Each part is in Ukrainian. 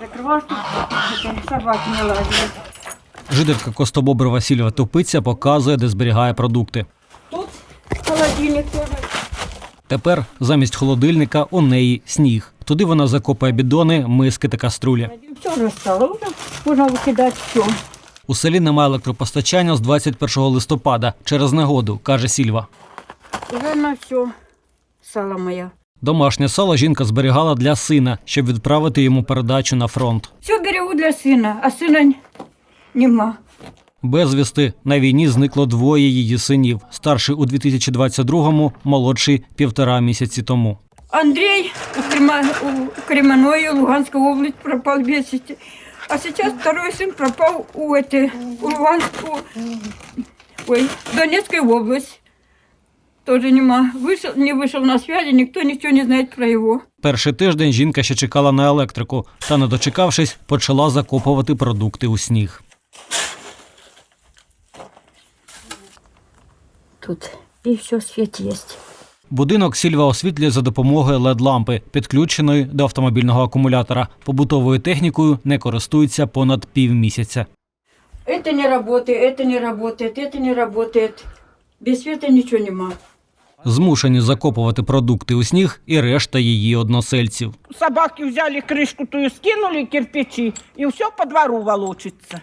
Закрываешь тут, это собаки не лазят. Жителька Костобоброва Сільва Тупиця показує, де зберігає продукти. Тут холодильник тоже. Тепер замість холодильника у неї сніг. Туди вона закопає бідони, миски та каструлі. Все уже стало. Уже можно выкидать все. У селі немає електропостачання з 21 листопада через негоду, каже Сільва. Уже на все. Сало моя. Домашнє сало жінка зберігала для сина, щоб відправити йому передачу на фронт. Все берегу для сына, а сына нема. Безвісти на війні зникло двоє її синів. Старший у 2022-му, молодший півтора місяці тому. Андрей у, Крема, у Креманое, Луганская область пропал без вести. А сейчас второй сын пропал у, этой, у Луганскую, ой, Донецкой область. Тоже нема. Вышел, не вышел на связи, никто ничего не знает про его. Перший тиждень жінка ще чекала на електрику, та, не дочекавшись, почала закопувати продукти у сніг. Тут и все, свет есть. Будинок Сільва освітлює за допомогою LED-лампи, підключеної до автомобільного акумулятора. Побутовою технікою не користується понад півмісяця. Это не работает, это не работает, это не работает. Без света ничего нема. Змушені закопувати продукти у сніг і решта її односельців. Собаки взяли крышку тую, скинули кирпичи, и все по двору волочится.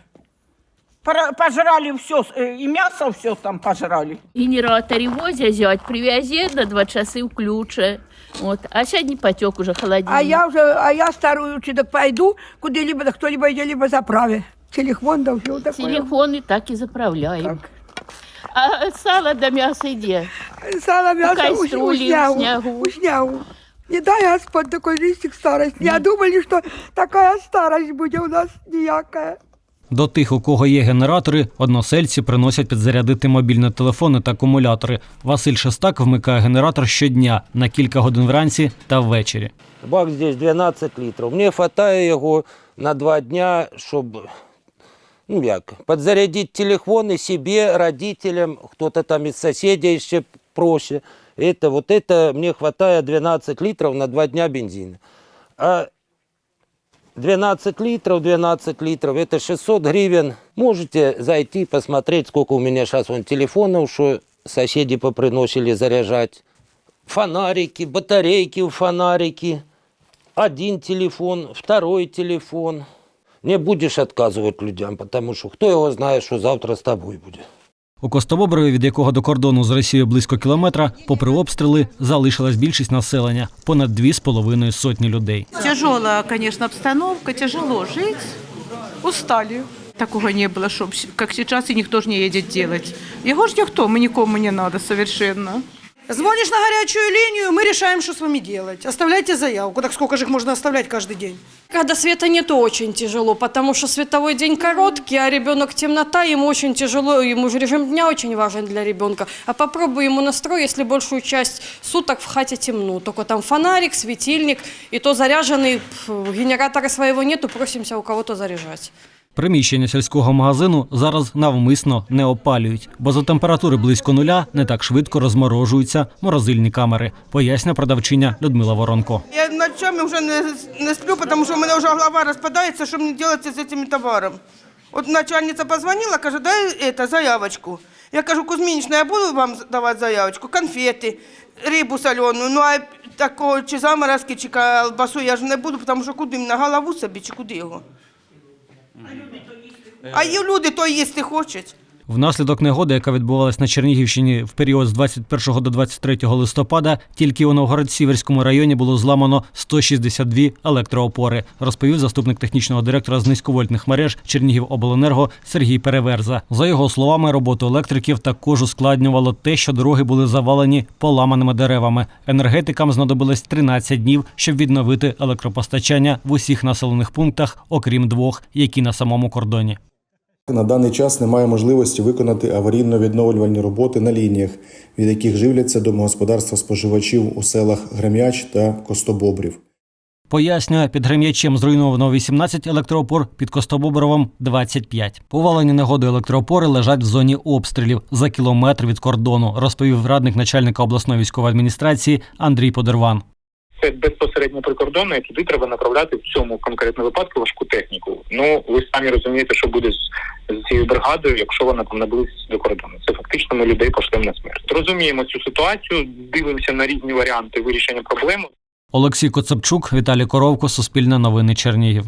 Пора- Пожрали все, и мясо все там пожрали. генераторе возят зять, привязи на два часа включе. Вот. А сегодня потек уже холодильник. А я уже, а я старую чудо пойду куда-либо, да кто-либо где-либо заправе. Телефон, да все такое. Телефоны так и заправляем. А сало до мяса где? Сало, мясо, кастрюли, усняву, снягу. усняву. Не дай Господь такой листик старость. Не думали, что такая старость будет у нас ніякая. До тих, у кого є генератори, односельці приносять підзарядити мобільні телефони та акумулятори. Василь Шестак вмикає генератор щодня на кілька годин вранці та ввечері. Бак здесь 12 літрів. Мені вистачає його на два дня, щоб ну як, підзарядити телефони себе, родителям, хто-то там із сусідів ще проще. Это, вот это мне хватает 12 литров на два дня бензина. А 12 литров, 12 литров, это 600 гривен. Можете зайти, посмотреть, сколько у меня сейчас вон телефонов, что соседи поприносили заряжать. Фонарики, батарейки у фонарики. Один телефон, второй телефон. Не будешь отказывать людям, потому что кто его знает, что завтра с тобой будет. У Костобоброві, від якого до кордону з Росією близько кілометра, попри обстріли, залишилась більшість населення понад дві з половиною сотні людей. Тяжела, звісно, обстановка, тяжело жить. Устали. Такого не было, чтоб, як как сейчас, и никто же не едет делать. Его ж никто, мы никому не надо совершенно. Звонишь на горячую линию, мы решаем, что с вами делать. Оставляйте заявку. Так сколько же их можно оставлять каждый день? Когда света нет, очень тяжело, потому что световой день короткий, а ребенок темнота, ему очень тяжело, ему же режим дня очень важен для ребенка. А попробуй ему настрой, если большую часть суток в хате темно, только там фонарик, светильник, и то заряженный, пф, генератора своего нету, просимся у кого-то заряжать. Приміщення сільського магазину зараз навмисно не опалюють, бо за температури близько нуля не так швидко розморожуються морозильні камери, поясня продавчиня Людмила Воронко. Я ночами уже не, не сплю, потому что у меня уже голова распадается, что мне делать с этим товаром. Вот начальница позвонила, каже, дай это, заявочку. Я кажу, Кузьминична, я буду вам давать заявочку, конфети, рибу соленую, ну а такого чи заморозки, чи колбасу я ж не буду, тому що куди на голову собі, чи куди його? А люди то їсти хочуть. Внаслідок негоди, яка відбувалась на Чернігівщині в період з 21 до 23 листопада, тільки у Новгород-Сіверському районі було зламано 162 електроопори, розповів заступник технічного директора з низьковольтних мереж Чернігівобленерго Сергій Переверза. За його словами, роботу електриків також ускладнювало те, що дороги були завалені поламаними деревами. Енергетикам знадобилось 13 днів, щоб відновити електропостачання в усіх населених пунктах, окрім двох, які на самому кордоні. На даний час немає можливості виконати аварійно-відновлювальні роботи на лініях, від яких живляться домогосподарства споживачів у селах Грем'яч та Костобобрів. Пояснює, під Грем'ячем зруйновано 18 електроопор, під Костобобровом – 25. Повалені негоди електроопори лежать в зоні обстрілів за кілометр від кордону, розповів радник начальника обласної військової адміністрації Андрій Подерван. Це безпосередньо прикордонне, і туди треба направляти в цьому конкретному випадку важку техніку. Ну ви самі розумієте, що буде з, з цією бригадою, якщо вона там наблизиться до кордону. Це фактично ми людей пошлемо на смерть. Розуміємо цю ситуацію, дивимося на різні варіанти вирішення проблеми. Олексій Коцапчук, Віталій Коровко, Суспільне новини Чернігів.